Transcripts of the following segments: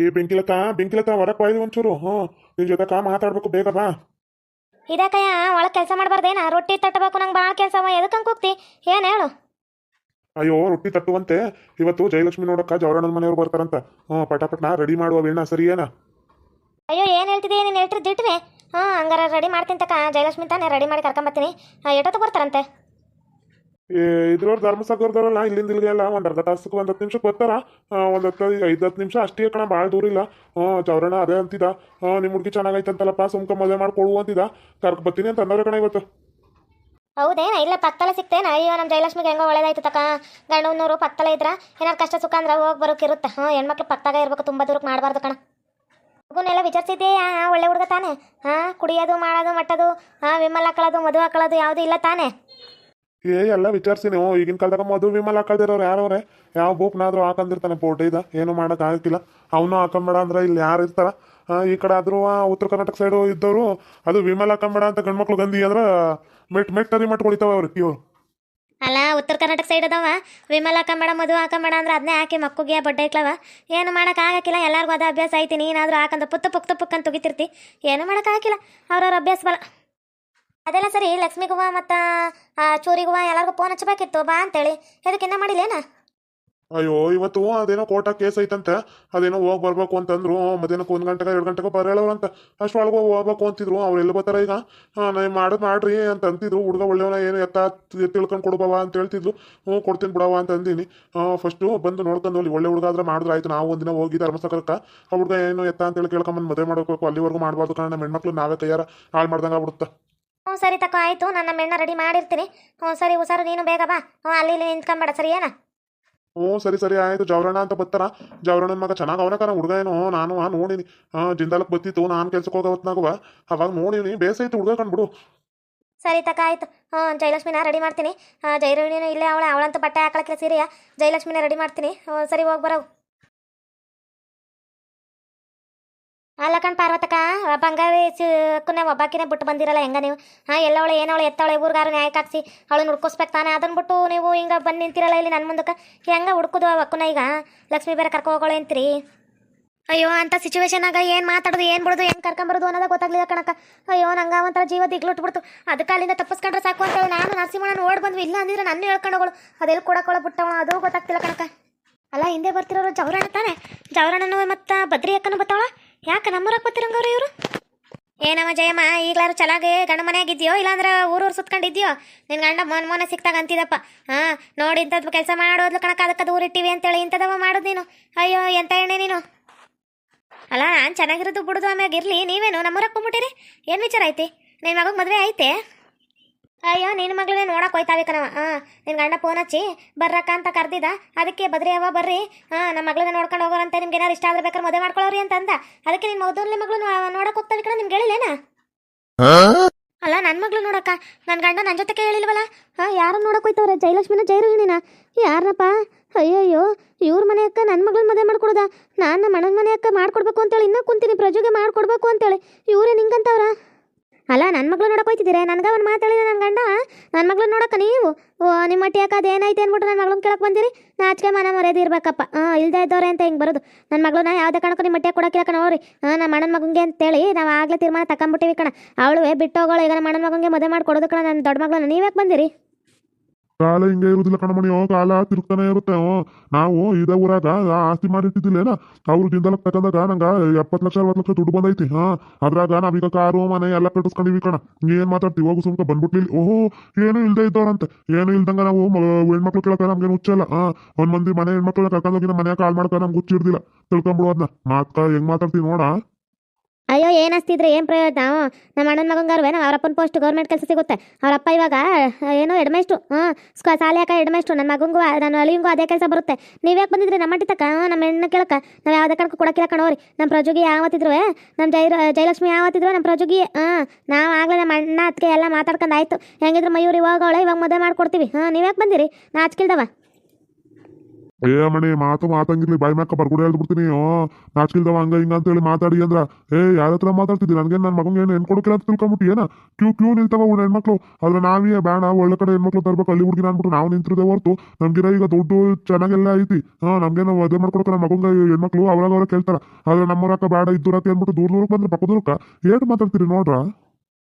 ಏ ಬೆಂಕಿಲಕ್ಕ ಬೆಂಕಿಲಕ್ಕ ಹೊರಕ್ ಒಯ್ದು ಒಂಚೂರು. ಹ್ಞೂ ನಿನ್ ಜೊತೆ ಕಾ ಮಾತಾಡ್ಬೇಕು ಬೇಗ ಬಾ. ಇದಕ್ಕಯ್ಯ ಒಳಗೆ ಕೆಲಸ ಮಾಡಬಾರ್ದೇನ? ರೊಟ್ಟಿ ತಟ್ಟಬೇಕು ನಂಗೆ ಭಾಳ ಕೆಲಸ ಅವ ಎದಕ್ಕಂಗೆ ಕೂಗ್ತಿ? ಏನು ಹೇಳು? ಅಯ್ಯೋ ರೊಟ್ಟಿ ತಟ್ಟುವಂತೆ. ಇವತ್ತು ಜಯಲಕ್ಷ್ಮಿ ನೋಡಕ್ಕ ಜವರಣ್ಣನ ಮನೆಯವ್ರು ಬರ್ತಾರಂತ. ಹ್ಞೂ ಪಟಾಪಟ್ನ ರೆಡಿ ಮಾಡುವ ವೀಣ ಸರಿ ಏನ ಅಯ್ಯೋ ಏನು ಹೇಳ್ತಿದ್ದೆ ನೀನು ಹೇಳ್ತಿದ್ದು ದಿಟ್ವೆ. ಹಾಂ ಹಂಗಾರ ರೆಡಿ ಮಾಡ್ತೀನಿ ತಕ ಜಯಲಕ್ಷ್ಮಿ ತಾನೇ ರೆಡಿ ಮಾಡಿ ಕರ್ಕೊಂಬತ್ತೀನಿ. ಎಷ್ಟೊತ್ತು ಬರ್ತಾರಂತೆ? ಇದ್ರವ್ರು ಧರ್ಮಸಾಗರದವ್ರಲ್ಲ, ಇಲ್ಲಿಂದ ಇಲ್ಲಿಗೆ ಎಲ್ಲ ಒಂದು ಅರ್ಧ ತಾಸಕ್ಕೆ ಒಂದು ಹತ್ತು ನಿಮಿಷಕ್ಕೆ ಬರ್ತಾರ. ಒಂದು ಹತ್ತು ಐದು ಹತ್ತು ನಿಮಿಷ ಅಷ್ಟೇ ಕಣ ಭಾಳ ದೂರ ಇಲ್ಲ. ಹ್ಞೂ ಚೌರಣ ಅದೇ ಅಂತಿದ್ದ ಹ್ಞೂ ನಿಮ್ಮ ಹುಡುಗಿ ಚೆನ್ನಾಗೈತಂತಲ್ಲಪ್ಪ, ಸುಮ್ಕ ಮದುವೆ ಮಾಡ್ಕೊಡು ಅಂತಿದ್ದ ಕರ್ಕ ಬರ್ತೀನಿ ಅಂತ ಅಂದವ್ರೆ ಕಣ ಇವತ್ತು. ಹೌದೇನ, ಇಲ್ಲ ಪತ್ತಲ ಸಿಕ್ತೇನ? ಅಯ್ಯೋ ನಮ್ಮ ಜಯಲಕ್ಷ್ಮಿಗೆ ಹೆಂಗೋ ಒಳ್ಳೇದಾಯ್ತು ತಕ ಗಂಡನೂರು ಪತ್ತಲ ಇದ್ರ ಏನಾರು ಕಷ್ಟ ಸುಖ ಅಂದ್ರೆ ಹೋಗಿ ಬರೋಕ್ಕಿರುತ್ತೆ ಹಾಂ, ಹೆಣ್ಮಕ್ಳು ಪತ್ತಾಗ ಇರ್ಬೇಕು, ತುಂಬ ದೂರಕ್ಕೆ ಮಾಡಬಾರ್ದು ಕಣ. ಹುಡುಗನೆಲ್ಲ ಹಾಂ ಒಳ್ಳೆ ಹುಡುಗ ತಾನೆ. ಹಾಂ, ಕುಡಿಯೋದು, ಮಾಡೋದು, ಮಟ್ಟದು ಹಾಂ ವಿಮಲ್ ಹಾಕೊಳ್ಳೋದು, ಮದುವೆ ಹಾಕೊಳ್ಳೋದು ಯಾವುದೂ ಇಲ್ಲ ತಾನೆ. ಏ, ಎಲ್ಲ ವಿಚಾರಿಸಿನಿ. ಓ ಈಗಿನ ಕಾಲದಾಗ ಮಧು ವಿಮಲ್ ಹಾಕಳ್ದಿರೋರು ಯಾರವ್ರೆ? ಯಾವ ಬೂಪ್ನಾದ್ರೂ ಹಾಕಂದಿರ್ತಾನೆ ಇದ. ಏನು ಮಾಡೋಕೆ ಆಗಿಲ್ಲ ಅವನು ಹಾಕೊಂಬೇಡ ಅಂದ್ರೆ ಇಲ್ಲಿ ಯಾರು ಇರ್ತಾರ? ಈ ಕಡೆ ಆದ್ರೂ ಉತ್ತರ ಕರ್ನಾಟಕ ಸೈಡು ಇದ್ದವರು, ಅದು ವಿಮಲ್ ಹಾಕೊಂಬೇಡ ಅಂತ ಗಂಡ್ಮಕ್ಳು ಗಂದಿ ಅಂದ್ರೆ ಮೆಟ್, ಮಟ್ ಕುಳಿತಾವ ಅವ್ರ ಇವ್ರು. ಅಲ್ಲ, ಉತ್ತರ ಕರ್ನಾಟಕ ಸೈಡ್ ಅದಾವ. ವಿಮಲ್ ಹಾಕೊಂಬೇಡ ಮದುವೆ ಹಾಕೊಂಬೇಡ ಅಂದ್ರೆ ಅದನ್ನೇ ಹಾಕಿ ಮಕ್ಕಳಿಗೆ ಬಡ್ಡೆ ಇಕ್ಲವ ಏನು ಮಾಡಕ್ಕೆ ಆಗಕ್ಕಿಲ್ಲ, ಎಲ್ಲರಿಗೂ ಅದ ಅಭ್ಯಾಸ ಐತಿ. ನೀನಾದ್ರೂ ಹಾಕಂತ ಪುತ್ತ ಪುಕ್ತ ಪುಕ್ ಅಂತ ತುಗಿತಿರ್ತಿ. ಏನು ಮಾಡಕ್ಕೆ ಆಗಿಲ್ಲ ಅವ್ರವ್ರ ಅಭ್ಯಾಸ ಬಲ. ಅದೆಲ್ಲ ಸರಿ ಲಕ್ಷ್ಮಿಗುವ ಮತ್ತು ಚೂರಿಗುವ ಎಲ್ಲರಿಗೂ ಫೋನ್ ಹಚ್ಚಬೇಕಿತ್ತು, ಬಾ ಅಂತೇಳಿ. ಇದಕ್ಕಿನ್ನ ಮಾಡಿಲ್ಲೇನ? ಅಯ್ಯೋ, ಇವತ್ತು ಅದೇನೋ ಕೋರ್ಟ ಕೇಸ್ ಐತಂತೆ. ಅದೇನೋ ಹೋಗಿ ಬರ್ಬೇಕು ಅಂತಂದ್ರು. ಮಧ್ಯಾಹ್ನಕ್ಕೆ ಒಂದು ಗಂಟೆಗೆ, ಎರಡು ಗಂಟೆಗೆ ಬರೋಳವ್ರಂತ ಅಷ್ಟೊಳಗೆ ಹೋಗ್ಬೇಕು ಅಂತಿದ್ರು. ಅವ್ರು ಎಲ್ಲಿ ಬರ್ತಾರ ಈಗ? ನಾ ಮಾಡೋದು ಮಾಡ್ರಿ ಅಂತ ಅಂತಿದ್ರು. ಹುಡುಗ ಒಳ್ಳೆಯವನ ಏನು ಎತ್ತ ತಿಳ್ಕೊಂಡು ಕೊಡ್ಬವ ಅಂತ ಹೇಳ್ತಿದ್ರು ಹ್ಞೂ ಕೊಡ್ತೀನಿ ಬಿಡವ ಅಂತ ಅಂದೀನಿ. ಫಸ್ಟು ಬಂದು ನೋಡ್ಕೊಂಡು ಅಲ್ಲಿ ಒಳ್ಳೆ ಹುಡುಗ ಆದ್ರೆ ಮಾಡಿದ್ರೆ ಆಯ್ತು. ನಾವು ಒಂದಿನ ಹೋಗಿ ಧರ್ಮಸ್ಥಳಕ್ಕೆ. ಆ ಹುಡುಗ ಏನು ಎತ್ತ ಅಂತೇಳಿ ಕೇಳ್ಕೊಂಬಂದು ಮದುವೆ ಮಾಡ್ಬೇಕು. ಅಲ್ಲಿವರೆಗೂ ಮಾಡಬಾರ್ದು ಕಾರಣ ಹೆಣ್ಮಕ್ಳು ನಾವೇ ಕೈಯಾರ ಹಾಳು ಮಾಡ್ದಂಗೆ ಆಗ್ಬಿಡುತ್ತೆ. ಹ್ಞೂ ಸರಿ ತಕ್ಕ ಆಯಿತು. ನನ್ನ ಮೆಣ್ಣ ರೆಡಿ ಮಾಡಿರ್ತೀನಿ. ಹ್ಞೂ ಸರಿ ಹುಷಾರು ನೀನು ಬೇಗ ಬಾ. ಹ್ಞೂ ಅಲ್ಲಿ ಇಲ್ಲಿ ನಿಂತ್ಕೊಂಬೇಡ ಸರಿ ಏನ ಹ್ಞೂ ಸರಿ ಸರಿ ಆಯ್ತು. ಜವರಣ ಅಂತ ಬತ್ತಾರ ಜವರಣನ ಮಗ ಚೆನ್ನಾಗಿ ಅವನ ಕಾರಣ ಹುಡುಗ ಏನೋ ನಾನು ಆ ನೋಡಿನಿ. ಹಾಂ ಜಿಂದಾಲಕ್ಕೆ ಬತ್ತಿತ್ತು ನಾನು ಕೆಲ್ಸಕ್ಕೆ ಹೋಗೋ ಹೊತ್ನಾಗುವ. ಅವಾಗ ನೋಡಿನಿ ಬೇಸೈತಿ ಹುಡುಗ ಕಂಡ್ಬಿಡು. ಸರಿ ತಕ ಆಯ್ತು. ಹ್ಞೂ ಜಯಲಕ್ಷ್ಮಿನ ರೆಡಿ ಮಾಡ್ತೀನಿ. ಜಯರವಿಣಿನೂ ಇಲ್ಲೇ ಅವಳ ಅವಳಂತ ಬಟ್ಟೆ ಹಾಕೊಳಕ್ಕೆ ಸೀರೆಯ. ಜಯಲಕ್ಷ್ಮಿನ ರೆಡಿ ಮಾಡ್ತೀನಿ. ಹ್ಞೂ ಸರಿ ಹೋಗಿ ಬರೋ ಅಲ್ಲ ಕಣ್ ಪಾರ್ವತಕ ಬಂಗಾರಿ ಸಿಕ್ಕನೆ ಒಬ್ಬಾಕಿನೇ ಬಿಟ್ಟು ಬಂದಿರಲ್ಲ, ಹೆಂಗ ನೀವು? ಹಾಂ, ಎಲ್ಲವಳೆ ಏನವಳೆ ಎತ್ತವಳೆ, ಊರ್ಗಾರ ನ್ಯಾಯಕ್ಕೆ ಹಾಕ್ಸಿ ಅವಳು ಹುಡ್ಕೋಸ್ಬೇಕು ತಾನೆ? ಅದನ್ನ ಬಿಟ್ಟು ನೀವು ಹಿಂಗೆ ಬಂದು ನಿಂತಿರಲ್ಲ ಇಲ್ಲಿ ನನ್ನ ಮುಂದಕ್ಕೆ. ಹೆಂಗೆ ಹುಡ್ಕುದು ಅಕ್ಕನ ಈಗ? ಲಕ್ಷ್ಮಿ ಬೇರೆ ಕರ್ಕೊ ಹೋಗೋಳೆ ಅಂತೀರಿ? ಅಯ್ಯೋ, ಅಂತ ಸಿಚುವೇಶನಾಗ ಏನು ಮಾತಾಡೋದು, ಏನು ಬಿಡೋದು ಹೆಂಗೆ ಕರ್ಕೊಂಬರೋದು ಅನ್ನೋದು ಗೊತ್ತಾಗ್ಲಿಲ್ಲ ಕಣಕ್ಕ. ಅಯ್ಯೋ, ನಂಗೆ ಒಂಥರ ಜೀವ ದಿಗ್ಲುಟ್ಬಿಡ್ತು ಅದಕ್ಕೆ ಅಲ್ಲಿಂದ ತಪ್ಪಿಸ್ಕೊಂಡ್ರೆ ಸಾಕು ಅಂತೇಳಿ ನಾನು ನರಸಿಂಹನ ಓಡ್ ಬಂದ್ವಿ. ಇಲ್ಲ ಅಂದಿದ್ರೆ ನನ್ನ ಹೇಳ್ಕೊಂಡೋಗಳು ಅದೆಲ್ಲಿ ಕೊಡಕೊಳ್ಳೋ ಬಿಟ್ಟವ ಅದು ಗೊತ್ತಾಗ್ತಿಲ್ಲ ಕಣಕ ಅಲ್ಲ, ಹಿಂದೆ ಬರ್ತಿರೋರು ಜವರಣ್ಣ ತಾನೆ? ಜವರಣ್ಣನು ಮತ್ತು ಬದ್ರಿ ಅಕ್ಕನು ಬತ್ತಾವಳ? ಯಾಕೆ ನಮ್ಮೂರಾಗ ಬರ್ತಿರಂಗವ್ರು ಇವರು? ಏನಮ್ಮ ಜಯಮ್ಮ, ಈಗಲಾರು ಚೆನ್ನಾಗಿ ಗಂಡ ಮನೆಯಾಗಿದ್ಯೋ ಇಲ್ಲಾಂದ್ರೆ ಊರೂರು ಸುತ್ಕೊಂಡಿದ್ಯೋ ನಿನ್ನ ಗಂಡ ಮೊನ್ ಮೊನ್ನೆ ಸಿಕ್ತಾಗ ಅಂತಿದಪ್ಪ. ಹಾಂ, ನೋಡಿ ಇಂಥದ್ದು ಕೆಲಸ ಮಾಡೋದ್ಲು ಕಣಕ್ಕೆ ಅದಕ್ಕೆ ಊರಿಟ್ಟಿವಿ ಅಂತೇಳಿ ಇಂಥದವ ಮಾಡೋದು ನೀನು. ಅಯ್ಯೋ, ಎಂತ ಎಣ್ಣೆ ನೀನು? ಅಲ್ಲ, ನಾನು ಚೆನ್ನಾಗಿರೋದು ಬಿಡೋದು ಆಮ್ಯಾಗ ಇರಲಿ. ನೀವೇನು ನಮ್ಮೂರಾಗ ಬಂದ್ಬಿಟ್ಟಿರಿ ಏನು ವಿಚಾರ ಐತಿ ನಿನ್ನ ಮಗಗೆ ಮದುವೆ ಐತೆ ಅಯ್ಯೋ, ನಿನ್ನ ಮಗಳನ್ನೇ ನೋಡಕ್ಕೆ ಹೋಯ್ತಾವೆ ಕಣವ ಹಾಂ ನಿನ್ನ ಗಂಡ ಫೋನ್ ಹಚ್ಚಿ, ಬರ್ರಕ್ಕ ಅಂತ ಕರ್ದಿದ. ಅದಕ್ಕೆ ಬದ್ರಿ ಅವ ಬರ್ರಿ. ಹಾಂ ನಮ್ಮ ಮಗಳನ್ನ ನೋಡ್ಕೊಂಡು ಹೋಗೋರಂತೆ, ನಿಮ್ಗೆ ಏನಾರು ಇಷ್ಟ ಆದ್ರೆ ಬೇಕಾದ್ರೆ ಮದುವೆ ಮಾಡ್ಕೊಳ್ಳೋರಿ ಅಂತ ಅಂದ. ಅದಕ್ಕೆ ನಿನ್ ಮೊದಲನೇ ಮಗಳು ನೋಡಕ್ ಹೋಗ್ತಾವೆ ಕಣ, ನಿಮ್ಗೆ ಹೇಳಿಲ್ಲೇನ? ಅಲ್ಲ ನನ್ನ ಮಗಳು ನೋಡಕ್ಕ. ನನ್ನ ಗಂಡ ನನ್ನ ಜೊತೆಗೆ ಹೇಳಿಲ್ವಲ್ಲ? ಹಾಂ ಯಾರು ನೋಡಕ್ಕೆ ಹೋಯ್ತವ್ರೆ? ಜಯಲಕ್ಷ್ಮಿನ ಜಯರೋಹಿಣಿನ ಯಾರನಪ್ಪ? ಅಯ್ಯಯ್ಯೋ, ಇವ್ರ ಮನೆ ಅಕ್ಕ ನನ್ನ ಮಗಳನ್ನ ಮದುವೆ ಮಾಡ್ಕೊಡೋದ? ನಾನು ನಮ್ಮ ಮನೆ ಅಕ್ಕ ಮಾಡ್ಕೊಡ್ಬೇಕು ಅಂತೇಳಿ, ಇನ್ನೂ ಕುಂತೀನಿ, ಪ್ರಜೆಗೆ ಮಾಡ್ಕೊಡ್ಬೇಕು ಅಂತೇಳಿ. ಇವರೇ ನಿಂಗಂತವ್ರ? ಅಲ್ಲ ನನ್ನ ಮಗಳು ನೋಡಕ್ಕೆ ಹೋಯ್ತಿದ್ದೀರಿ? ನನಗೆ ಅವ್ನು ಮಾತಾಡಿದ ನನ್ನ ಗಂಡ. ನನ್ನ ಮಗಳು ನೋಡಕ್ಕೆ ನೀವು. ನಿಮ್ಮ ಮಟ್ಟಿ ಅಕ್ಕ ಏನೈತೆ ಅಂದ್ಬಿಟ್ಟು ನನ್ನ ಮಗಳನ್ನ ಕೇಳಕ್ಕೆ ಬಂದಿರಿ? ನಾಚಿಕೆ ಮನ ಮರ್ಯಾದೆ ಇರ್ಬೇಕಪ್ಪ. ಹಾಂ ಇಲ್ದೇ ಇದ್ದವ್ರೆ ಅಂತ ಹಿಂಗೆ ಬರೋದು? ನನ್ನ ಮಗಳನ್ನ ಯಾವುದೇ ಕಾರಣಕ್ಕೂ ನಿಮ್ಮ ಅಟ್ಟಿಯಾಗ ಕೊಡೋಕ್ಕಿಲ್ಲ ಕಣ ಅವ್ರಿ. ಹಾಂ ನಮ್ಮ ಅಣ್ಣನ ಮಗಂಗೆ ಅಂತೇಳಿ ನಾವು ಆಗಲೇ ತೀರ್ಮಾನ ತಗೊಂಬಿಟ್ಟಿವಿ ಕಣ. ಅವಳು ಬಿಟ್ಟೋಗಳು, ಈಗ ನಮ್ಮ ಅಣ್ಣನ ಮಗಂಗೆ ಮದುವೆ ಮಾಡಿ ಕೊಡೋದು ಕಣ ನನ್ನ ದೊಡ್ಡ ಮಗಳನ್ನ. ನೀವ್ಯಾಕೆ ಬಂದಿರಿ? ಕಾಲ ಹಿಂಗೆ ಇರುದಿಲ್ಲ ಕಣಮಣಿಯೋ ಕಾಲ ತಿರುಗ್ತಾನೆ ಇರುತ್ತೆ ನಾವು ಇದೇ ಊರಾಗ ಆಸ್ತಿ ಮಾಡಿರ್ತಿದ್ದಿಲ್ಲೇನ? ಅವ್ರು ಜಿಂದಲಕ್ಕೆ ತಗೊಂಡಾಗ ನಂಗ ಎಪ್ಪತ್ತು ಲಕ್ಷ, ಅರವತ್ತು ಲಕ್ಷ ದುಡ್ಡು ಬಂದೈತಿ, ಹಾ. ಅದ್ರಾಗ ನಾವೀಗ ಕಾರು, ಮನೆ ಎಲ್ಲ ಕಟ್ಟಿಸ್ಕೊಂಡಿವಿ ಕಣ. ಏನ್ ಮಾತಾಡ್ತೀವಿ, ಹೋಗು ಸುಮ್ಕ ಬಂದ್ಬಿಟ್ಲಿ ಓಹೋ, ಏನು ಇಲ್ದೇ ಇದ್ದವ್ರಂತೆ. ಏನು ಇಲ್ದಂಗ ನಾವು ಹೆಣ್ಮಕ್ಳು ಕೇಳಕ ನಮ್ಗೇನು ಹುಚ್ಚಲ್ಲ ಹಾ. ಒಂದ್ ಮಂದಿ ಮನೆ ಹೆಣ್ಮಕ್ಳನ್ನ ಕರ್ಕೊಂಡೋಗಿ ನಮ್ಮ ಕಾಲ್ ಮಾಡ್ಕ ನಮ್ಗೆ ಹುಚ್ಚಿಡ್ದಿಲ್ಲ ತಿಳ್ಕೊಂಬಿಡು ಅದನ್ನ ಮಾತ್ಕ ಹೆಂಗ್ ಮಾತಾಡ್ತೀವಿ ನೋಡ. ಅಯ್ಯೋ, ಏನು ಏನು ಪ್ರಯೋಜನ? ನಮ್ಮ ಅಣ್ಣನ ಮಗಂಗಾರುವೆ ನಾವು ಅವರಪ್ಪನ ಪೋಸ್ಟ್ ಗೌರ್ಮೆಂಟ್ ಕೆಲಸ ಸಿಗುತ್ತೆ. ಅವರಪ್ಪ ಇವಾಗ ಏನೋ ಎಡ್ಮೆಸ್ಟು ಹಾಂ ಸ್ಕ ಸಾಲಿ ಹಾಕ ಎಡ್ಮೆಸ್ಟು ನನ್ನ ಮಗಂಗೂ ನನ್ನ ಅಳಿಯಂಗೂ ಅದೇ ಕೆಲಸ ಬರುತ್ತೆ. ನೀವ್ಯಾಕೆ ಬಂದಿದ್ರೆ ನಮ್ಮ ಅಟ್ಟಿ ತಕ್ಕ ನಮ್ಮ ಹೆಣ್ಣು ಕೇಳಕ್ಕ. ನಾವು ಯಾವುದೇ ಕಣಕ್ಕೂ ಕೊಡಕ್ಕಿಲ್ಲ ಕಣೋರಿ ನಮ್ಮ ಪ್ರಜುಗಿ ಯಾವತ್ತಿದ್ರು ನಮ್ಮ ಜೈ, ಜಯಲಕ್ಷ್ಮಿ ಯಾವತ್ತಿದ್ರು ನಮ್ಮ ಪ್ರಜುಗಿ ಹಾಂ ನಾವು ಆಗಲೇ ನಮ್ಮ ಅಣ್ಣ ಅದಕ್ಕೆ ಎಲ್ಲ ಮಾತಾಡ್ಕೊಂಡು ಆಯ್ತು. ಹೆಂಗಿದ್ರು ಮಯೂರಿ ಹೋಗೋಳೆ ಇವಾಗ ಮದುವೆ ಮಾಡ್ಕೊಡ್ತೀವಿ. ಹಾಂ ನೀವ್ಯಾಕೆ ಬಂದಿರಿ? ನಾಚ್ಕಿಲ್ದವ. ಏ ಮಣಿ ಮಾತು ಮಾತಂಗಿರ್ಲಿ, ಬಾಯಿ ಮ್ಯಾಕ ಬರ್ಗುಡೆ ಹೇಳ್ಬಿಡ್ತೀನಿ ಓ ನಾಚ್ಕಿಲ್ದವ ಹಂಗ ಹಿಂಗ ಅಂತ ಹೇಳಿ ಮಾತಾಡಿ ಅಂದ್ರ, ಏ, ಯಾರ ಹತ್ರ ಮಾತಾಡ್ತಿದ್ದಿ? ನನ್ಗೆ ನನ್ನ ಮಗಂಗೆ ಏನು ಹೆಣ್ಕೊಡಕಿಲ್ಲ ಅಂತ ತಿಳ್ಕೊಂಬಿಟ್ಟು, ಏನ? ಕ್ಯೂ ಕ್ಯೂ ನಿಲ್ತಾವ ಅವ್ನ ಹೆಣ್ಮಕ್ಳು. ಆದ್ರೆ ನಾವೇ ಬೇಡ ಒಳ್ಳೆ ಕಡೆ ಹೆಣ್ಮಕ್ಳು ತರ್ಬೇಕು ಅಲ್ಲಿ ಹುಡುಗಿನ ಅಂದ್ಬಿಟ್ಟು ನಾವು ನಿಂತಿರೋದೇ ಹೊರತು. ನಮ್ಗಿರ ಈಗ ದೊಡ್ಡ ಚೆನ್ನಾಗೆಲ್ಲ ಐತಿ. ಹಾ ನಮ್ಗೇನು ಅದೇ ಮಾಡ್ಕೊಡಕ ನಮ್ಮ ಮಗಂಗ ಹೆಣ್ಮಕ್ಳು ಅವ್ರಾಗ ಅವ್ರ ಕೇಳ್ತಾರ. ಆದ್ರೆ ನಮ್ಮೂರಕ್ಕ ಬೇಡ ಇದ್ದೂರಕ್ಕೆ ಅಂದ್ಬಿಟ್ಟು ದೂರ ದೂರಕ್ಕೆ ಬಂದ್ರೆ ಪಕ್ಕದೂರಕ್ಕ? ಏಟ್ ಮಾತಾಡ್ತೀರಿ ನೋಡ್ರ?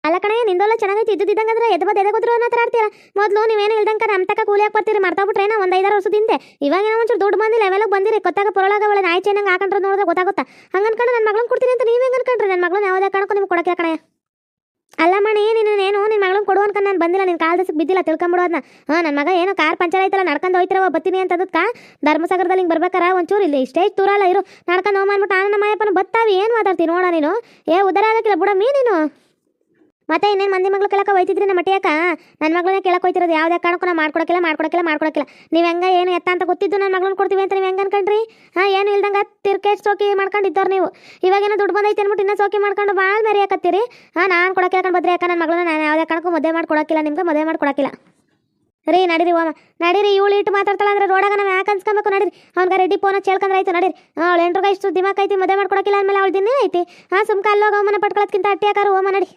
ಅಲ್ಲ ಕಣೆ, ನಿಂದೆಲ್ಲ ಚೆನ್ನಾಗೈತಿ ಇದ್ದಿದ್ದಂಗೆ ಅಂದ್ರೆ ಎದ್ದು ಬದ್ ಎದಗೋದ್ರು ಅನ್ನೋ ಥರ ಆಡ್ತೀರ ಮೊದಲು ನೀವೇನು ಇಲ್ದಂಗೆ ನಮ್ಮ ತಕ್ಕ ಕೂಲಿ ಹಾಕಿ ಬರ್ತೀರಿ ಮಾಡ್ತಾಬಿಟ್ರೆ ನಾ ಒಂದು ಐದಾರು ವರ್ಷದಿಂದ ಇವಾಗ ಏನೋ ಒಂಚೂರು ದುಡ್ಡು ಬಂದಿಲ್ಲ ಲೆವೆಲಿಗೆ ಬಂದಿರಿ ಕೊತ್ತಾಗ ಪೊರಳಾಗ ಒಳ್ಳೆ ನಾಯಿ ಚೆನ್ನಾಗಿ ಹಾಕೊಂಡ್ರೆ ನೋಡಿದ್ರೆ ಗೊತ್ತಾಗುತ್ತಾ? ಹಂಗೆ ಅನ್ಕೊಂಡು ನನ್ನ ಮಗಳನ್ನ ಕೊಡ್ತೀನಿ ಅಂತ ನೀವೇ ಅನ್ಕೊಂಡ್ರಿ ನನ್ನ ಮಗಳನ್ನ ಯಾವುದೇ ಕಾರಣಕ್ಕೂ ನಿಮ್ಗೆ ಕೊಡಕ್ಕೆ ಕಣೆ. ಅಲ್ಲ ಮಣಿ, ನೀನು ಏನು ನಿನ್ನ ಮಗಳನ್ನ ಕೊಡು ಅನ್ಕೊಂಡು ನಾನು ಬಂದಿಲ್ಲ ನಿನ್ನ ಕಾಲದಸಕ್ಕೆ ಬಿದ್ದಿಲ್ಲ, ತಿಳ್ಕೊಂಬಿಡು ಅದನ್ನ ಹಾಂ ನನ್ನ ಮಗ ಏನೋ ಕಾರ್ ಪಂಚರ್ ಐತಲ್ಲ ನಡ್ಕೊಂಡು ಹೋಯ್ತಿರವ ಬತ್ತೀನಿ ಅಂತ ಅದಕ್ಕೆ ಧರ್ಮಸಾಗರದಲ್ಲಿ ಹಿಂಗೆ ಬರ್ಬೇಕಾರ, ಒಂಚೂರು ಇಲ್ಲಿ ಇಷ್ಟೇ ದೂರ ಅಲ್ಲ, ಇರು. ನಡ್ಕೊಂಡು ಹೋಗ್ಬಿಟ್ಟು ಆನಂದ ಮಾಯಪ್ಪನ ಬತ್ತಾವಿ, ಏನು ಮಾತಾಡ್ತೀನಿ ನೋಡ ನೀನು? ಏ, ಉದರ ಆಗಕ್ಕಿಲ್ಲ ಬಿಡಮ್ಮಿ ನೀನು. ಮತ್ತೆ ಇನ್ನೇನು ಮಂದಿ ಮಗಳು ಕೇಳಕ್ಕೆ ಹೋಯ್ತಿದ್ರಿ ನಮ್ಮ ಮಟ್ಟಿಯಕ್ಕ ನನ್ನ ಮಗಳನ್ನ ಕೇಳಕ್ಕೆ ಹೋಯ್ತಿರೋದು ಯಾವುದೇ ಕಾರಣಕ್ಕೂ ನಾ ಮಾಡ್ಕೊಡಕ್ಕಿಲ್ಲ ಮಾಡ್ಕೊಡಕ್ಕಿಲ್ಲ ನೀವು ಹೆಂಗ, ಏನು ಎತ್ತ ಅಂತ ಗೊತ್ತಿದ್ದು ನನ್ನ ಮಗಳನ್ನ ಕೊಡ್ತೀವಿ ಅಂತ ನೀವು ಹೆಂಗೆ ಅನ್ಕೊಂಡ್ರಿ? ಹಾಂ, ಏನು ಇಲ್ದಂಗೆ ತಿರ್ಕೆ ಸೋಕಿ ಮಾಡ್ಕೊಂಡಿದ್ದವ್ರು ನೀವು. ಇವಾಗೇನೋ ದುಡ್ಡು ಬಂದೈತೆ ಅಂದ್ಬಿಟ್ಟು ಇನ್ನೂ ಸೋಕಿ ಮಾಡ್ಕೊಂಡು ಭಾಳ ಮೇರಿ ಹಾಕತ್ತೀರಿ ಹಾಂ, ನಾನು ಕೊಡಕ್ಕೆ ಯಾಕಂಡ್ ಬದ್ರಿ ಯಾಕೆ ನನ್ನ ಮಗಳನ್ನ ನಾನು ಯಾವುದೇ ಕಾರಣಕ್ಕೂ ಮದುವೆ ಮಾಡ್ಕೊಡಕ್ಕಿಲ್ಲ ನಿಮ್ಗೆ ಮದುವೆ ಮಾಡ್ಕೊಡಕ್ಕಿಲ್ಲ ರೀ, ನಡೀರಿ ಓಮ. ನಡೀರಿ, ಇವಳು ಇಟ್ಟು ಮಾತಾಡ್ತಾಳೆ ಅಂದ್ರೆ ರೋಡಾಗ ನಾವು ಯಾಕೆ ಅನ್ಸ್ಕೊಬೇಕು? ನಡೀರಿ. ಅವ್ನಿಗೆ ರೆಡ್ಡಿ ಫೋನ್ ಚೇಳ್ಕೊಂಡ್ರೆ ಆಯ್ತು, ನಡೀರಿ. ಅವಳು ಎಂಟ್ರಿಗೆ ಇಷ್ಟು ದಿಮಾಕ್ ಐತಿ, ಮದುವೆ ಮಾಡ್ಕೊಡಕ್ಕಿಲ್ಲ ಅಂದಮೇಲೆ ಅವಳು ದಿನ ಐತಿ. ಹಾಂ, ಸುಮ್ಕ ಅಲ್ಲೋಗ ಅವಮನ ಪಟ್ಕೊಳ್ಳೋದ್ಕಿಂತ ಅಟ್ಟಿ ಹಾಕಾರು ಓಮ, ನಡಿ.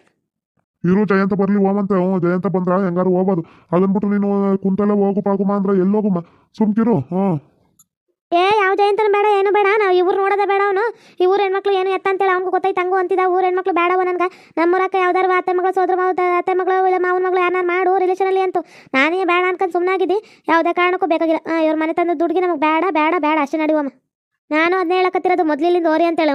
ಇರು, ಜಯಂತ ಬರ್ಲಿ ಹೋಮಂತ ಹ್ಞೂ, ಜಯಂತ ಬಂದ್ರ? ಹೆಂಗಾರು ಹೋಗ್ಬೋದು ಅದನ್ಬಿಟ್ಟು ನೀನು ಕುಂತಲ್ಲ ಹೋಗು ಪಾಗುಮ ಅಂದ್ರೆ ಎಲ್ಲಿ ಹೋಗುಮ ಸುಮ್ಕಿರು, ಹ್ಞೂ. ಏ, ಯಾವ ಜಯಂತನ ಬೇಡ, ಏನು ಬೇಡ. ನಾವು ಇವ್ರು ನೋಡೋದೇ ಬೇಡ ಅವನು. ಇವ್ರ ಹೆಣ್ಮಕ್ಳು ಏನು ಎತ್ತ ಅಂತೇಳಿ ಅವ್ನಿಗೆ ಗೊತ್ತೈತೆ, ಹಂಗು ಅಂತಿದ ಊರ ಹೆಣ್ಮಕ್ಳು ಬೇಡವ ನನ್ಗೆ. ನಮ್ಮೂರಕ್ಕೆ ಯಾವ್ದಾರು ಅತ್ತೆ ಮಗಳು, ಸೋದ್ರ ಮಾವ ಅತ್ತೆ ಮಗಳು, ಇಲ್ಲ ಮಾವನ ಮಗಳು ಯಾರು ಮಾಡು ರಿಲೇಷನಲ್ಲಿ ಅಂತೂ. ನಾನೇ ಬೇಡ ಅನ್ಕೊಂಡು ಸುಮ್ಮನಾಗಿದ್ದಿ ಯಾವುದೇ ಕಾರಣಕ್ಕೂ ಬೇಕಾಗಿಲ್ಲ. ಇವ್ರ ಮನೆ ತಂದು ದುಡ್ಡಿಗೆ ನಮಗೆ ಬೇಡ ಬೇಡ ಬೇಡ. ಅಷ್ಟೇ ನಡಿವಮ್ಮ. ನಾನು ಅದನ್ನ ಹೇಳಕತ್ತಿರೋದು ಮೊದಲಿಂದ ಓರಿ ಅಂತೇಳಿ.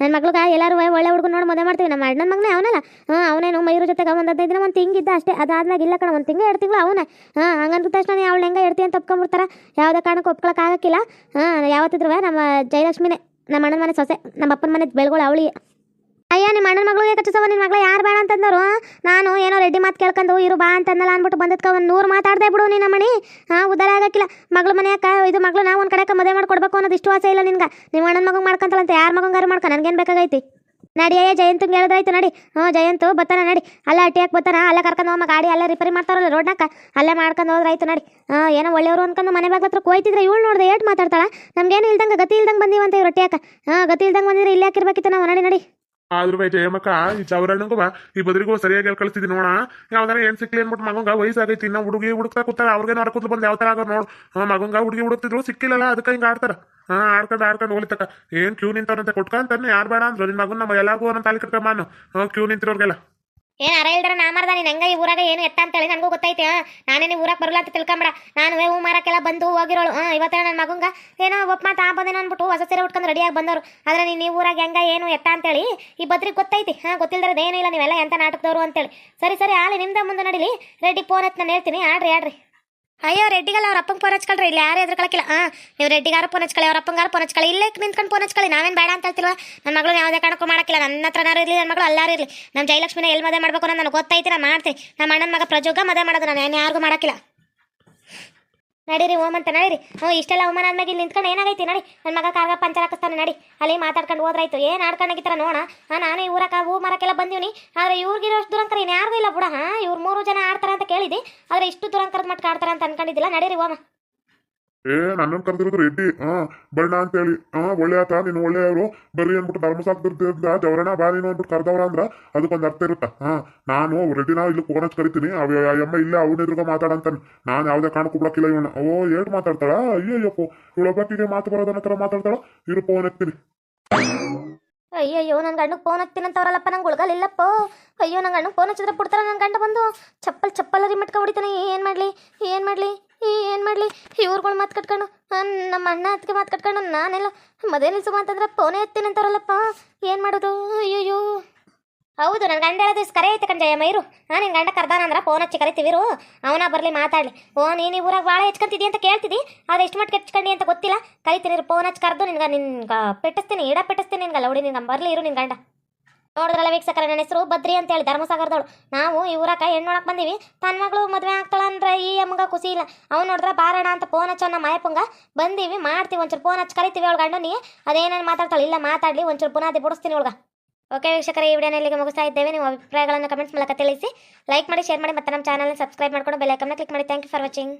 ನನ್ನ ಮಗ್ಳಿಗೆ ಎಲ್ಲರೂ ಒಳ್ಳೆ ಹುಡುಗ ನೋಡಿ ಮದುವೆ ಮಾಡ್ತೀವಿ. ನಮ್ಮ ಅಣ್ಣನ ಮಗನೇ ಅವನಲ್ಲ. ಹಾಂ, ಅವನೇನು ಮೈರ ಜೊತೆಗೆ ಒಂದು ಹದಿನೈದು ದಿನ ಒಂದು ತಿಂಗಿದ್ದ ಅಷ್ಟೇ. ಅದಾದ್ಮೇಲೆ ಇಲ್ಲ ಕಣ, ಒಂದು ತಿಂಗಳು, ಎರಡು ತಿಂಗಳು ಅವನೇ. ಹಾಂ ಹಂಗಂದ ತಕ್ಷಣ ಅವಳು ಹೆಂಗೆ ಇಡ್ತಿ ಅಂತ ಒಪ್ಕೊಂಬಿಡ್ತಾರ. ಯಾವುದೇ ಕಾರಣಕ್ಕೆ ಒಪ್ಕೊಳಕ್ಕೆ ಆಗಕ್ಕಿಲ್ಲ. ಹಾಂ, ಯಾವತ್ತಿದ್ರು ನಮ್ಮ ಜಯಲಕ್ಷ್ಮಿನೇ, ನಮ್ಮ ಅಣ್ಣನ ಮನೆ ಸೊಸೆ, ನಮ್ಮ ಅಪ್ಪನ ಮನೆ ಬೆಳಗಳು ಅವಳಿಗೆ ಅಯ್ಯ ನಿಮ್ಮ ಅಣ್ಣನ ಮಗಳಿಗೆ ಕಚ್ಚಿಸವ ನಿನ್ನ ಮಗಳ ಯಾರು ಬೇಡ ಅಂತಂದವರು? ನಾನು ಏನೋ ರೆಡ್ಡಿ ಮಾತು ಕೇಳ್ಕೊಂಡು ಇರು ಬಾ ಅಂತಂದಲ್ಲ ಅಂದ್ಬಿಟ್ಟು ಬಂದದ್ಕ ಒಂದು ನೂರು ಮಾತಾಡ್ದೆ ಬಿಡು ನಿನ್ನ ಮಣಿ ಹಾಂ ಉದ್ದಾರ ಆಗಕ್ಕಿಲ್ಲ. ಮಗಳ ಮನೆಯಕ್ಕ ಇದು ಮಗಳು ನಾವು ಒಂದು ಕಡೆಕ ಮದುವೆ ಮಾಡ್ಕೊಡ್ಬೇಕು ಅನ್ನೋದು ಇಷ್ಟು ಆಸೆ ಇಲ್ಲ ನಿನ್ಗೆ. ನಿಮ್ಮ ಅಣ್ಣನ ಮಗಂಗೆ ಮಾಡ್ಕೊಂತಲಂತ ಯಾರ ಮಗಂಗಾರು ಮಾಡ್ಕೊ? ನನಗೇನು ಬೇಕಾಗೈತಿ? ನಡಿ ಅಯ್ಯ, ಜಯಂತಂಗೆ ಹೇಳಿದ್ರಾಯ್ತು ನಡಿ. ಹ್ಞೂ, ಜಯಂತು, ಬತ್ತಾನ, ನಡಿ. ಅಲ್ಲೇ ಅಟ್ಟಿಯಾಕೆ ಬತ್ತಾನ, ಅಲ್ಲೇ ಕರ್ಕೊಂಡು ಹೋಗಮ್ಮ, ಗಾಡಿ ಅಲ್ಲೇ ರಿಪೇರಿ ಮಾಡ್ತಾರಲ್ಲ ರೋಡ್ನಾಕ ಅಲ್ಲೇ ಮಾಡ್ಕೊಂಡು ಹೋದ್ರಾಯ್ತು, ನಡಿ. ಹಾಂ ಏನೋ ಒಳ್ಳೆಯವರು ಅನ್ಕೊಂಡು ಮನೆ ಬಾಗ ಹತ್ರ ಕೊಯ್ತಿದ್ರೆ ಇವಳು ನೋಡಿದೆ ಏಟ್ ಮಾತಾಡ್ತಾಳ. ನಮ್ಗೇನು ಇಲ್ದಂಗೆ, ಗತಿ ಇಲ್ದಂಗೆ ಬಂದೀವಂತ ಇವ್ರು ರೊಟ್ಟಿಯಾಕ ಹಾಂ ಗತಿ ಇಲ್ದಂಗೆ ಬಂದಿದ್ರೆ ಇಲ್ಲಿ ಹಾಕಿರ್ಬೇಕಿತ್ತು ನಾವು? ನಡಿ ನಡಿ. ಆದ್ರೂ ಬೈ ಜಯಮಕ್ಕ ಈ ಚವರಣ್ಣಗೂ ಬಾ. ಈ ಬದ್ರಿಗೂ ಸರಿಯಾಗಿ ಹೇಳಿ ಕಳಿಸ್ತಿದ್ದೀನಿ ನೋಡ. ಯಾವ್ದಾರ ಏನ್ ಸಿಕ್ಲಿ ಅನ್ಬಿಟ್ಟು ಮಗಂಗ ವಯಸ್ಸಾಗೈತಿ, ಇನ್ನ ಹುಡುಗಿ ಹುಡುಕ್ತಾ ಕೂತಾರ ಅವ್ರಿಗೆ ನೋಡ್ಕೊತ ಬಂದು ಯಾವ ತರ ಆಗ ನೋಡ್. ಮಗಂಗ ಹುಡುಗಿ ಹುಡುಕ್ತಿದ್ರು ಸಿಕ್ಕಿಲ್ಲ ಅದಕ್ಕೆ ಹಿಂಗ ಆಡ್ತಾರ. ಹಾ ಆಡ್ಕೊಂಡು ಆಡ್ಕೊಂಡು ಹೋಗ್ಲಿತಕ್ಕ. ಏನ್ ಕ್ಯೂ ನಿಂತವ್ರಂತ ಕೊಟ್ಕೊಂತಾನೆ ಯಾರು ಬೇಡ ಅಂದ್ರು. ನಿನ್ ಮಗನ್ ನಮ್ಮ ಎಲ್ಲಾರ್ಗೂ ಒಂದೊಂದು ತಾಲಿ ಕಟ್ಕೊಂಬಾನು ಕ್ಯೂ ನಿಂತಿರೋರ್ಗೆಲ್ಲ. ಏನು ಅರ ಇಲ್ದ್ರ ನಾ ಮಾರ್ದ, ನೀನು ಹೆಂಗ ಈ ಊರಾಗ ಏನು ಎತ್ತ ಅಂತೇಳಿ ನನಗೂ ಗೊತ್ತೈತೆ. ಆ. ನಾನೇ ನೀವು ಊರಾಗ ಬರಲ್ಲ ಅಂತ ತಿಳ್ಕೊಂಬೇಡ. ನಾನು ಹೂ ಮಾರಕ್ಕೆಲ್ಲ ಬಂದು ಹೋಗಿರೋಳು. ಹಾಂ ಇವತ್ತೇ ನನ್ನ ಮಗಂಗ ಏನೋ ಒಪ್ಪ ಮಾತು ಆ ಬಂದೇನೋ ಅಂದ್ಬಿಟ್ಟು ಹೊಸ ಸೀರೆ ಉಟ್ಕೊಂಡು ರೆಡಿಯಾಗಿ ಬಂದವರು. ಆದ್ರೆ ನೀನು ಈ ಊರಾಗ ಹೆಂಗ, ಏನು ಎತ್ತ ಅಂತೇಳಿ ಈ ಬದ್ರಿಗೆ ಗೊತ್ತೈತಿ. ಹಾ ಗೊತ್ತಿಲ್ದಿರೋದು ಏನಿಲ್ಲ ನೀವೆಲ್ಲ ಎಂತ ನಾಟಕದವರು ಅಂತೇಳಿ. ಸರಿ ಸರಿ, ಆಲಿ, ನಿಮ್ದ ಮುಂದೆ ನಡೀಲಿ. ರೆಡಿ ಫೋನ್ ಹತ್ತು ನಾನು ಹೇಳ್ತೀನಿ. ಆಡ್ರಿ ಆಡ್ರಿ. ಅಯ್ಯೋ, ರೆಡ್ಡಿಗಲ್ಲ ಅವ್ರ ಅಪ್ಪಂಗೆ ಫೋನ್ ಹಚ್ಕೊಳ್ರಿ. ಇಲ್ಲ ಯಾರು ಎದ್ರಕೊಳಕಿಲ್ಲ ಹಾಂ ನೀವು ರೆಡ್ಡಿಗಾರ ಫೋನ್ ಹಚ್ಕೊಳ್ಳಿ, ಅವ್ರ ಅಪ್ಪಂಗಾರ ಫೋನ್ ಹಚ್ಕೊಳ್ಳಿ. ಇಲ್ಲೇ ನಿಂತ್ಕೊಂಡು ಫೋನ್ ಹಚ್ಕೊಳ್ಳಿ. ನಾವೇನು ಬೇಡ ಅಂತ ಹೇಳ್ತಿಲ್ವ? ನನ್ನ ಮಗಳು ಯಾವುದೇ ಕಾರಣಕ್ಕೂ ಮಾಡಕ್ಕಿಲ್ಲ. ನನ್ನ ಹತ್ರನಾರು ಇರಲಿ ನನ್ನ ಮಗಳು ಅಲ್ಲಾರು ಇರಲಿ. ನಮ್ಮ ಜಯಲಕ್ಷ್ಮಿನ ಎಲ್ಲಿ ಮದುವೆ ಮಾಡಬೇಕು ಅನ್ನೋ ನನಗೆ ಗೊತ್ತೈತಿ ನಾನು ಮಾಡ್ತೀನಿ. ನಮ್ಮ ಅಣ್ಣನ ಮಗ ಪ್ರಜೋಗ ಮದುವೆ ಮಾಡೋದು, ನಾನು ಯಾರಿಗೂ ಮಾಡಕ್ಕಿಲ್ಲ. ನಡೀರಿ ಓಮ್ ಅಂತ ನಡೀರಿ. ಹ್ಞೂ ಇಷ್ಟೆಲ್ಲ ಅವಮಾನ ಆದ್ಮೇಲೆ ಇಲ್ಲಿ ನಿಂತ್ಕೊಂಡು ಏನಾಗೈತಿ ನಡಿ. ನನ್ನ ಮಗ ಕಾರ್ಗ ಪಂಚರ್ ಹಾಕಿಸ್ತಾನೆ ನಡಿ. ಅಲ್ಲಿ ಮಾತಾಡ್ಕೊಂಡು ಹೋದ್ರಾಯ್ತು. ಏನು ಆಡ್ಕೊಂಡಾಗಿತ್ತರ ನೋಡ. ಹಾಂ ನಾನು ಈ ಹೂ ಮರಕ್ಕೆಲ್ಲ ಬಂದೀವಿ ಆದರೆ ಇವ್ರಿಗಿರೋ ಅಷ್ಟು ದುರಂಕರ ಇನ್ನು ಯಾರಿಗೂ ಇಲ್ಲ ಬುಡ. ಹಾಂ, ಇವ್ರು ಮೂರು ಜನ ಆಡ್ತಾರೆ ಅಂತ ಕೇಳಿದ್ದೆ. ಆದರೆ ಇಷ್ಟು ದುರಂಕರದ ಮಟ್ಟ ಆಡ್ತಾರೆ ಅಂತ ಅನ್ಕೊಂಡಿದ್ದಿಲ್ಲ. ನಡೀರಿ ಓಮ ಏ, ನನ್ನನ್ನು ಕರೆದಿರೋದು ರೆಡ್ಡಿ. ಹಾ ಬಣ್ಣ ಅಂತೇಳಿ. ಹಾ ಒಳ್ಳೆ ಆತ, ನೀನು ಒಳ್ಳೆಯವರು. ಬರ್ರಿ ಅಂದ್ಬಿಟ್ಟು ಧರ್ಮಸಾಕ್ತಿರ್ತಿದ್ದ ಜವರಣ ಬಾ ನೀನು ಅಂದ್ಬಿಟ್ಟು ಕರೆದವ್ರ ಅಂದ್ರ ಅದಕ್ಕೊಂದು ಅರ್ಥ ಇರುತ್ತ? ಹಾ ನಾನು ರೆಡ್ಡಿನ ಇಲ್ಲಿ ಕೋಣಚ್ ಕರಿತೀನಿ. ಅವ ಎಮ್ಮ ಇಲ್ಲೇ ಅವನ ಎದುರುಗ ಮಾತಾಡಂತಾನೆ. ನಾನು ಯಾವುದೇ ಕಾರಣಕ್ಕೂ ಕುಬ್ಳಕ್ಕಿಲ್ಲ ಇವನ ಓ, ಏಟ್ ಮಾತಾಡ್ತಾಳ? ಅಯ್ಯಯ್ಯಪ್ಪೋ ಇವಳೊಬ್ಬಕ್ಕಿಗೆ ಮಾತು ಬರೋದನ್ನ ಥರ ಮಾತಾಡ್ತಾಳ? ಇರು ಫೋನ್ ಎತ್ತೀನಿ ಅಯ್ಯಯ್ಯೋ ನನ್ನ ಗಂಡಗೆ ಫೋನ್ ಹಚ್ತೀನಂತವ್ರಲ್ಲಪ್ಪ ನಂಗೆ ಉಳ್ಗಲಿಲ್ಲಪ್ಪ. ಅಯ್ಯೋ ನನ್ನ ಗಂಡಗೆ ಫೋನ್ ಹಚ್ಚಿದ್ರೆ ಬಿಡ್ತಾರ ನನ್ನ ಗಂಡ ಬಂದು. ಚಪ್ಪಲ್ ಚಪ್ಪಲರಿ ಮಟ್ಕ ಹೊಡಿತಾನೆ. ಏನು ಮಾಡಲಿ? ಏನು ಮಾಡಲಿ? ಏನು ಮಾಡಲಿ? ಇವ್ರುಗಳು ಮಾತು ಕಟ್ಕೊಂಡು ನಮ್ಮ ಅಣ್ಣ ಅದಕ್ಕೆ ಮಾತು ಕಟ್ಕೊಂಡು ನಾನೆಲ್ಲ ಮದುವೆ ನಿಲ್ಸು ಅಂತಂದ್ರೆ ಫೋನೇ ಅಂತಾರಲ್ಲಪ್ಪ. ಏನು ಮಾಡೋದು? ಅಯ್ಯೋ ಹೌದು ನನ್ನ ಗಂಡ ಹೇಳೋದು ಕರೆ ಐತೆ ಕಣ್ಜಯ ಮೈರು ನಾನು ನಿನ್ನ ಗಂಡ ಕರ್ದಾನ ಅಂದ್ರೆ ಫೋನ್ ಹಚ್ಚಿ ಕರಿತೀವಿರು ಅವನ ಬರಲಿ ಮಾತಾಡಲಿ. ಓ, ನೀನು ಈ ಊರಾಗ ಭಾಳ ಹೆಚ್ಕೊಂತಿದ್ದಿ ಅಂತ ಕೇಳ್ತಿದ್ದಿ ಆದ್ರೆ ಎಷ್ಟು ಮಟ್ಟಿಗೆ ಹೆಚ್ಕೊಂಡಿ ಅಂತ ಗೊತ್ತಿಲ್ಲ. ಕರಿತೀನಿ ಫೋನ್ ಹಚ್ಚಿ ಕರೆದು ನಿನ್ಗೆ ನಿನ್ಗೆ ಪೆಟ್ಟಿಸ್ತೀನಿ ಇಡ ಪೆಟ್ಟಿಸ್ತೀನಿ ನಿನ್ಗೆ, ಲೌಡಿ ನಿನ್ಗೆ ಬರಲಿ, ಇರು ನಿನ್ನ ಗಂಡ. ನೋಡಿದ್ರಲ್ಲ ವೀಕ್ಷಕರ, ನನ್ನ ಹೆಸರು ಬದ್ರಿ ಅಂತ ಹೇಳಿ, ಧರ್ಮಸಾಗರದವಳು. ನಾವು ಈ ಹೆಣ್ಣೊಳಕ್ ಬಂದೀವಿ. ತನ್ನ ಮಗಳು ಮದುವೆ ಆಗ್ತಾಳ ಅಂದ್ರೆ ಈ ಅಮ್ಮಗ ಖುಷಿ ಇಲ್ಲ. ಅವ್ನು ನೋಡಿದ್ರೆ ಬಾರಣ ಅಂತ ಫೋನ್ ಹಚ್ಚೋ ನಮ್ಮ ಮಾಯಪ್ಪಂಗ. ಬಂದೀವಿ, ಮಾಡ್ತೀವಿ, ಒಂಚೂರು ಫೋನ್ ಹಚ್ಚಿ ಕರಿತೀವಿ ಅವಳು ನೀ ಅದೇನೇನು ಮಾತಾಡ್ತಾಳೆ? ಇಲ್ಲ, ಮಾತಾಡ್ಲಿ, ಒಂಚೂರು ಪುನಾದಿ ಬಿಡಿಸ್ತೀನಿ ಒಳಗ ಓಕೆ ವೀಕ್ಷಕರ, ಈ ವಿಡಿಯೋನ ಇಲ್ಲಿಗೆ ಮುಗಿಸ್ತಾ ಇದ್ದೇವೆ. ನೀವು ಅಭಿಪ್ರಾಯಗಳನ್ನು ಕಮೆಂಟ್ಸ್ ಮೂಲಕ ತಿಳಿಸಿ. ಲೈಕ್ ಮಾಡಿ ಶೇರ್ ಮಾಡಿ, ಮತ್ತೆ ನಮ್ಮ ಚಾನಲ್ನ ಸಬ್ಸ್ಕ್ರೈಬ್ ಮಾಡ್ಕೊಂಡು ಬೆಲ್ ಕ್ಲಿಕ್ ಮಾಡಿ. Thank you for watching